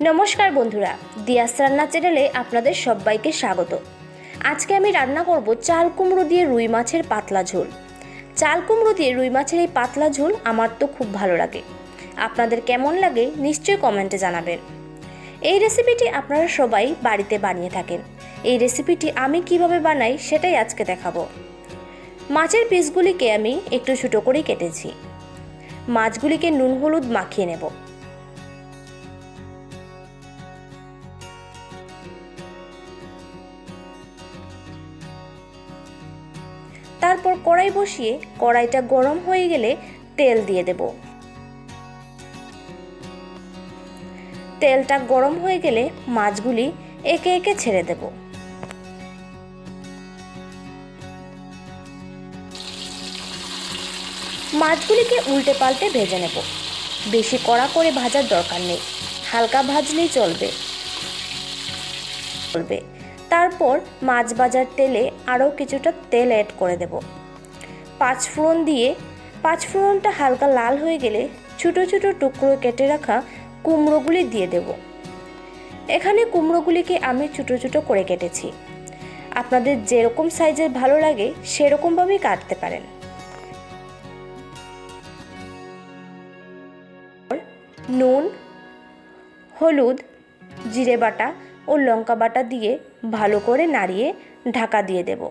নমস্কার বন্ধুরা, দিয়াস রান্না চ্যানেলে আপনাদের সবাইকে স্বাগত। আজকে আমি রান্না করব চাল কুমড়ো দিয়ে রুই মাছের পাতলা ঝোল। চাল কুমড়ো দিয়ে রুই মাছের এই পাতলা ঝোল আমার তো খুব ভালো লাগে। আপনাদের কেমন লাগে নিশ্চয়ই কমেন্টে জানাবেন। এই রেসিপিটি আপনারা সবাই বাড়িতে বানিয়ে থাকেন। এই রেসিপিটি আমি কীভাবে বানাই সেটাই আজকে দেখাবো। মাছের পিসগুলিকে আমি একটু ছোটো করেই কেটেছি। মাছগুলিকে নুন হলুদ মাখিয়ে নেব। তারপর কড়াই বসিয়ে কড়াইটা গরম হয়ে গেলে তেল দিয়ে দেব। তেলটা গরম হয়ে গেলে মাছগুলি একে একে ছেড়ে দেব। মাছগুলিকে উল্টে পাল্টে ভেজে নেব। বেশি কড়া করে ভাজার দরকার নেই। হালকা ভাজলেই চলবে। চলবে। তারপর মাছ ভাজার তেলে আরও কিছুটা তেল অ্যাড করে দেব। পাঁচ ফোড়ন দিয়ে, পাঁচ ফোড়নটা হালকা লাল হয়ে গেলে ছোটো ছোটো টুকরো কেটে রাখা কুমড়োগুলি দিয়ে দেব। এখানে কুমড়োগুলিকে আমি ছোটো ছোটো করে কেটেছি। আপনাদের যেরকম সাইজের ভালো লাগে সেরকমভাবেই কাটতে পারেন। নুন, হলুদ, জিরে বাটা ও লঙ্কা বাটা দিয়ে ভালো করে নাড়িয়ে ঢাকা দিয়ে দেব।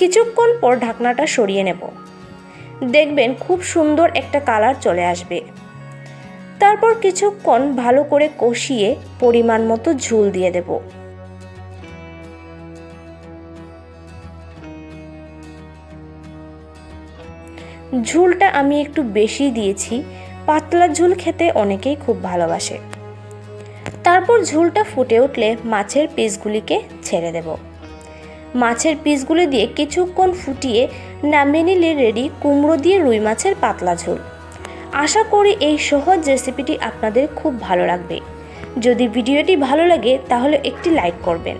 কিছুক্ষণ পর ঢাকনাটা সরিয়ে নেব। দেখবেন খুব সুন্দর একটা কালার চলে আসবে। তারপর কিছুক্ষণ ভালো করে কষিয়ে পরিমাণ মতো ঝুল দিয়ে দেব। ঝুলটা আমি একটু বেশি দিয়েছি, পাতলা ঝুল খেতে অনেকেই খুব ভালোবাসে। তারপর ঝুলটা ফুটে উঠলে মাছের পিসগুলিকে ছেড়ে দেবো। মাছের পিসগুলো দিয়ে কিছুক্ষণ ফুটিয়ে নামিয়ে নিলে রেডি কুমড়ো দিয়ে রুই মাছের পাতলা ঝোল। আশা করি এই সহজ রেসিপিটি আপনাদের খুব ভালো লাগবে। যদি ভিডিওটি ভালো লাগে তাহলে একটি লাইক করবেন।